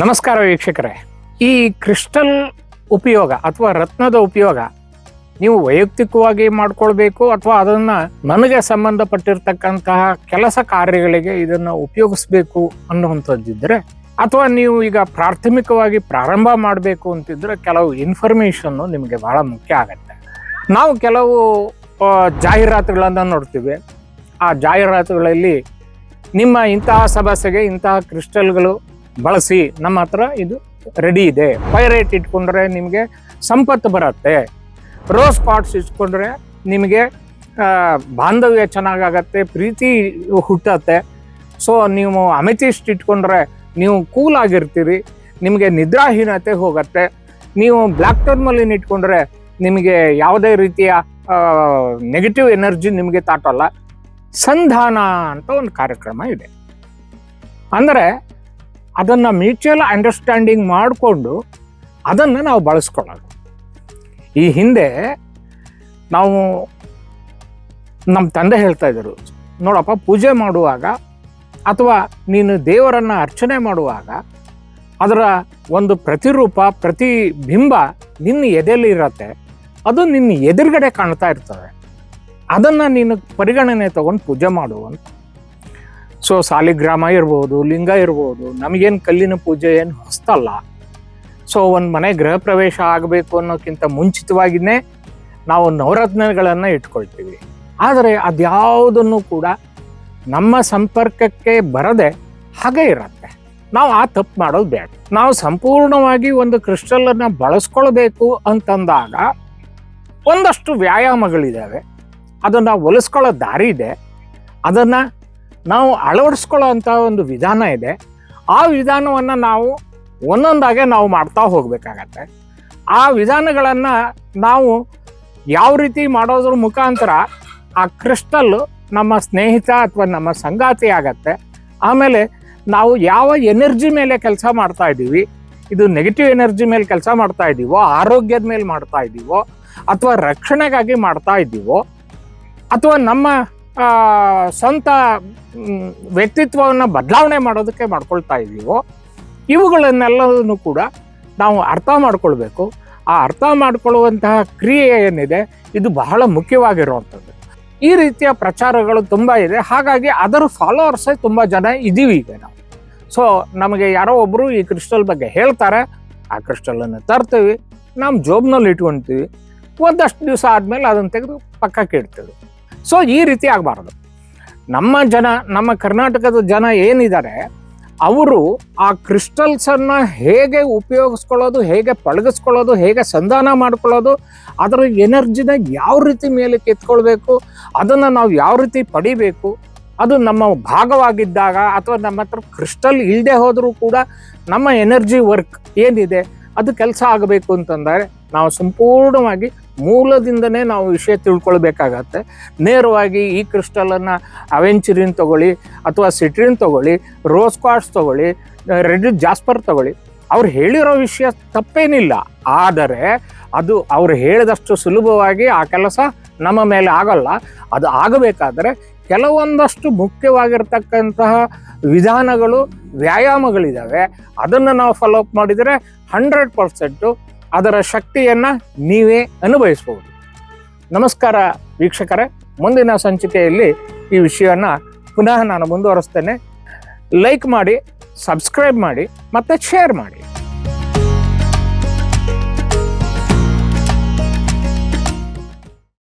ನಮಸ್ಕಾರ ವೀಕ್ಷಕರೇ. ಈ ಕ್ರಿಸ್ಟಲ್ ಉಪಯೋಗ ಅಥವಾ ರತ್ನದ ಉಪಯೋಗ ನೀವು ವೈಯಕ್ತಿಕವಾಗಿ ಮಾಡ್ಕೊಳ್ಬೇಕು ಅಥವಾ ಅದನ್ನ ನನಗೆ ಸಂಬಂಧಪಟ್ಟಿರ್ತಕ್ಕಂತಹ ಕೆಲಸ ಕಾರ್ಯಗಳಿಗೆ ಇದನ್ನ ಉಪಯೋಗಿಸ್ಬೇಕು ಅನ್ನುವಂಥದ್ದಿದ್ದರೆ ಅಥವಾ ನೀವು ಈಗ ಪ್ರಾಥಮಿಕವಾಗಿ ಪ್ರಾರಂಭ ಮಾಡಬೇಕು ಅಂತಿದ್ರೆ ಕೆಲವು ಇನ್ಫಾರ್ಮೇಶನ್ ನಿಮಗೆ ಬಹಳ ಮುಖ್ಯ ಆಗುತ್ತೆ. ನಾವು ಕೆಲವು ಜಾಹೀರಾತುಗಳನ್ನು ನೋಡ್ತೀವಿ. ಆ ಜಾಹೀರಾತುಗಳಲ್ಲಿ ನಿಮ್ಮ ಇಂತಹ ಸಮಸ್ಯೆಗೆ ಇಂತಹ ಕ್ರಿಸ್ಟಲ್ಗಳು ಬಳಸಿ ನಮ್ಮ ಹತ್ರ ಇದು ರೆಡಿ ಇದೆ. ಪೈರೇಟ್ ಇಟ್ಕೊಂಡ್ರೆ ನಿಮಗೆ ಸಂಪತ್ತು ಬರುತ್ತೆ. ರೋಸ್ ಪಾಟ್ಸ್ ಇಟ್ಕೊಂಡ್ರೆ ನಿಮಗೆ ಬಾಂಧವ್ಯ ಚೆನ್ನಾಗಾಗತ್ತೆ, ಪ್ರೀತಿ ಹುಟ್ಟತ್ತೆ. ಸೊ ನೀವು ಅಮೆಥಿಸ್ಟ್ ಇಟ್ಕೊಂಡ್ರೆ ನೀವು ಕೂಲ್ ಆಗಿರ್ತೀರಿ, ನಿಮಗೆ ನಿದ್ರಾಹೀನತೆ ಹೋಗತ್ತೆ. ನೀವು ಬ್ಲ್ಯಾಕ್ ಟರ್ಮಲಿನ್ ಇಟ್ಕೊಂಡ್ರೆ ನಿಮಗೆ ಯಾವುದೇ ರೀತಿಯ ನೆಗೆಟಿವ್ ಎನರ್ಜಿ ನಿಮಗೆ ತಾಟಲ್ಲ. ಸಂಧಾನ ಅಂತ ಒಂದು ಕಾರ್ಯಕ್ರಮ ಇದೆ. ಅಂದರೆ ಅದನ್ನು ಮ್ಯೂಚುವಲ್ ಅಂಡರ್ಸ್ಟ್ಯಾಂಡಿಂಗ್ ಮಾಡಿಕೊಂಡು ಅದನ್ನು ನಾವು ಬಳಸ್ಕೊಳ್ಳೋದು. ಈ ಹಿಂದೆ ನಾವು ನಮ್ಮ ತಂದೆ ಹೇಳ್ತಾ ಇದ್ದರು ನೋಡಪ್ಪ, ಪೂಜೆ ಮಾಡುವಾಗ ಅಥವಾ ನೀನು ದೇವರನ್ನು ಅರ್ಚನೆ ಮಾಡುವಾಗ ಅದರ ಒಂದು ಪ್ರತಿರೂಪ, ಪ್ರತಿಬಿಂಬ ನಿನ್ನ ಎದೆಯಲ್ಲಿ ಇರತ್ತೆ. ಅದು ನಿನ್ನ ಎದುರುಗಡೆ ಕಾಣ್ತಾ ಇರ್ತದೆ. ಅದನ್ನು ನೀನು ಪರಿಗಣನೆ ತಗೊಂಡು ಪೂಜೆ ಮಾಡುವಂತ ಸೊ ಸಾಲಿಗ್ರಾಮ ಇರ್ಬೋದು, ಲಿಂಗ ಇರ್ಬೋದು, ನಮಗೇನು ಕಲ್ಲಿನ ಪೂಜೆ ಏನು ಹೊಸ್ತಲ್ಲ. ಸೊ ಒಂದು ಮನೆ ಗೃಹ ಪ್ರವೇಶ ಆಗಬೇಕು ಅನ್ನೋಕ್ಕಿಂತ ಮುಂಚಿತವಾಗಿಯೇ ನಾವು ನವರತ್ನಗಳನ್ನು ಇಟ್ಕೊಳ್ತೀವಿ. ಆದರೆ ಅದ್ಯಾವುದನ್ನು ಕೂಡ ನಮ್ಮ ಸಂಪರ್ಕಕ್ಕೆ ಬರದೆ ಹಾಗೆ ಇರತ್ತೆ. ನಾವು ಆ ತಪ್ಪು ಮಾಡೋದು ಬೇಡ. ನಾವು ಸಂಪೂರ್ಣವಾಗಿ ಒಂದು ಕ್ರಿಸ್ಟಲನ್ನು ಬಳಸ್ಕೊಳ್ಬೇಕು ಅಂತಂದಾಗ ಒಂದಷ್ಟು ವ್ಯಾಯಾಮಗಳಿದ್ದಾವೆ ಅದನ್ನು ಒಲಿಸ್ಕೊಳ್ಳೋ ದಾರಿ ಇದೆ. ಅದನ್ನು ನಾವು ಅಳವಡಿಸ್ಕೊಳ್ಳೋ ಒಂದು ವಿಧಾನ ಇದೆ. ಆ ವಿಧಾನವನ್ನು ನಾವು ಒಂದೊಂದಾಗೆ ನಾವು ಮಾಡ್ತಾ ಹೋಗಬೇಕಾಗತ್ತೆ. ಆ ವಿಧಾನಗಳನ್ನು ನಾವು ಯಾವ ರೀತಿ ಮಾಡೋದ್ರ ಮುಖಾಂತರ ಆ ಕ್ರಿಸ್ಟಲ್ಲು ನಮ್ಮ ಸ್ನೇಹಿತ ಅಥವಾ ನಮ್ಮ ಸಂಗಾತಿ ಆಗತ್ತೆ. ಆಮೇಲೆ ನಾವು ಯಾವ ಎನರ್ಜಿ ಮೇಲೆ ಕೆಲಸ ಮಾಡ್ತಾ ಇದ್ದೀವಿ, ಇದು ನೆಗೆಟಿವ್ ಎನರ್ಜಿ ಮೇಲೆ ಕೆಲಸ ಮಾಡ್ತಾ ಇದ್ದೀವೋ, ಆರೋಗ್ಯದ ಮೇಲೆ ಮಾಡ್ತಾ ಇದ್ದೀವೋ, ಅಥವಾ ರಕ್ಷಣೆಗಾಗಿ ಮಾಡ್ತಾ ಇದ್ದೀವೋ, ಅಥವಾ ನಮ್ಮ ಸ್ವಂತ ವ್ಯಕ್ತಿತ್ವವನ್ನು ಬದಲಾವಣೆ ಮಾಡೋದಕ್ಕೆ ಮಾಡ್ಕೊಳ್ತಾ ಇದ್ದೀವೋ ಇವುಗಳನ್ನೆಲ್ಲದನ್ನು ಕೂಡ ನಾವು ಅರ್ಥ ಮಾಡ್ಕೊಳ್ಬೇಕು. ಆ ಅರ್ಥ ಮಾಡ್ಕೊಳ್ಳುವಂತಹ ಕ್ರಿಯೆ ಏನಿದೆ, ಇದು ಬಹಳ ಮುಖ್ಯವಾಗಿರುವಂಥದ್ದು. ಈ ರೀತಿಯ ಪ್ರಚಾರಗಳು ತುಂಬ ಇದೆ. ಹಾಗಾಗಿ ಅದರ ಫಾಲೋವರ್ಸೇ ತುಂಬ ಜನ ಇದ್ದೀವಿ ಈಗ ನಾವು. ಸೊ ನಮಗೆ ಯಾರೋ ಒಬ್ಬರು ಈ ಕ್ರಿಸ್ಟಲ್ ಬಗ್ಗೆ ಹೇಳ್ತಾರೆ. ಆ ಕ್ರಿಸ್ಟಲನ್ನು ತರ್ತೀವಿ. ನಮ್ಮ ಜೋಬ್ನಲ್ಲಿ ಇಟ್ಕೊತೀವಿ. ಒಂದಷ್ಟು ದಿವಸ ಆದಮೇಲೆ ಅದನ್ನು ತೆಗೆದು ಪಕ್ಕಕ್ಕೆ ಇಡ್ತೀವಿ. ಸೊ ಈ ರೀತಿ ಆಗಬಾರ್ದು. ನಮ್ಮ ಜನ, ನಮ್ಮ ಕರ್ನಾಟಕದ ಜನ ಏನಿದ್ದಾರೆ, ಅವರು ಆ ಕ್ರಿಸ್ಟಲ್ಸನ್ನು ಹೇಗೆ ಉಪಯೋಗಿಸ್ಕೊಳ್ಳೋದು, ಹೇಗೆ ಪಳಗಿಸ್ಕೊಳ್ಳೋದು, ಹೇಗೆ ಸಂಧಾನ ಮಾಡ್ಕೊಳ್ಳೋದು, ಅದರ ಎನರ್ಜಿನ ಯಾವ ರೀತಿ ಮೇಲೆ ಕೆತ್ಕೊಳ್ಬೇಕು ಅದನ್ನು ನಾವು ಯಾವ ರೀತಿ ಪಡಿಬೇಕು, ಅದು ನಮ್ಮ ಭಾಗವಾಗಿದ್ದಾಗ ಅಥವಾ ನಮ್ಮ ಹತ್ರ ಕ್ರಿಸ್ಟಲ್ ಇಲ್ಲದೆ ಹೋದರೂ ಕೂಡ ನಮ್ಮ ಎನರ್ಜಿ ವರ್ಕ್ ಏನಿದೆ, ಅದು ಕೆಲಸ ಆಗಬೇಕು ಅಂತಂದರೆ, ನಾವು ಸಂಪೂರ್ಣವಾಗಿ ಮೂಲದಿಂದನೇ ನಾವು ವಿಷಯ ತಿಳ್ಕೊಳ್ಬೇಕಾಗತ್ತೆ. ನೇರವಾಗಿ ಈ ಕ್ರಿಸ್ಟಲನ್ನು ಅವೆಂಚುರಿನ್ ತಗೊಳ್ಳಿ ಅಥವಾ ಸಿಟ್ರಿನ್ ತಗೊಳ್ಳಿ ರೋಸ್ ಕ್ವಾಟ್ಸ್ ತಗೊಳ್ಳಿ ರೆಡ್ ಜಾಸ್ಪರ್ ತಗೊಳ್ಳಿ. ಅವ್ರು ಹೇಳಿರೋ ವಿಷಯ ತಪ್ಪೇನಿಲ್ಲ. ಆದರೆ ಅದು ಅವ್ರು ಹೇಳಿದಷ್ಟು ಸುಲಭವಾಗಿ ಆ ಕೆಲಸ ನಮ್ಮ ಮೇಲೆ ಆಗಲ್ಲ. ಅದು ಆಗಬೇಕಾದರೆ ಕೆಲವೊಂದಷ್ಟು ಮುಖ್ಯವಾಗಿರ್ತಕ್ಕಂತಹ ವಿಧಾನಗಳು ವ್ಯಾಯಾಮಗಳಿದ್ದಾವೆ ಅದನ್ನು ನಾವು ಫಾಲೋ ಅಪ್ ಮಾಡಿದರೆ ಹಂಡ್ರೆಡ್ ಪರ್ಸೆಂಟು ಅದರ ಶಕ್ತಿಯನ್ನು ನೀವೇ ಅನುಭವಿಸಬಹುದು. ನಮಸ್ಕಾರ ವೀಕ್ಷಕರೇ, ಮುಂದಿನ ಸಂಚಿಕೆಯಲ್ಲಿ ಈ ವಿಷಯವನ್ನು ಪುನಃ ನಾನು ಮುಂದುವರಿಸ್ತೇನೆ. ಲೈಕ್ ಮಾಡಿ ಸಬ್ಸ್ಕ್ರೈಬ್ ಮಾಡಿ, ಮತ್ತು ಶೇರ್ ಮಾಡಿ.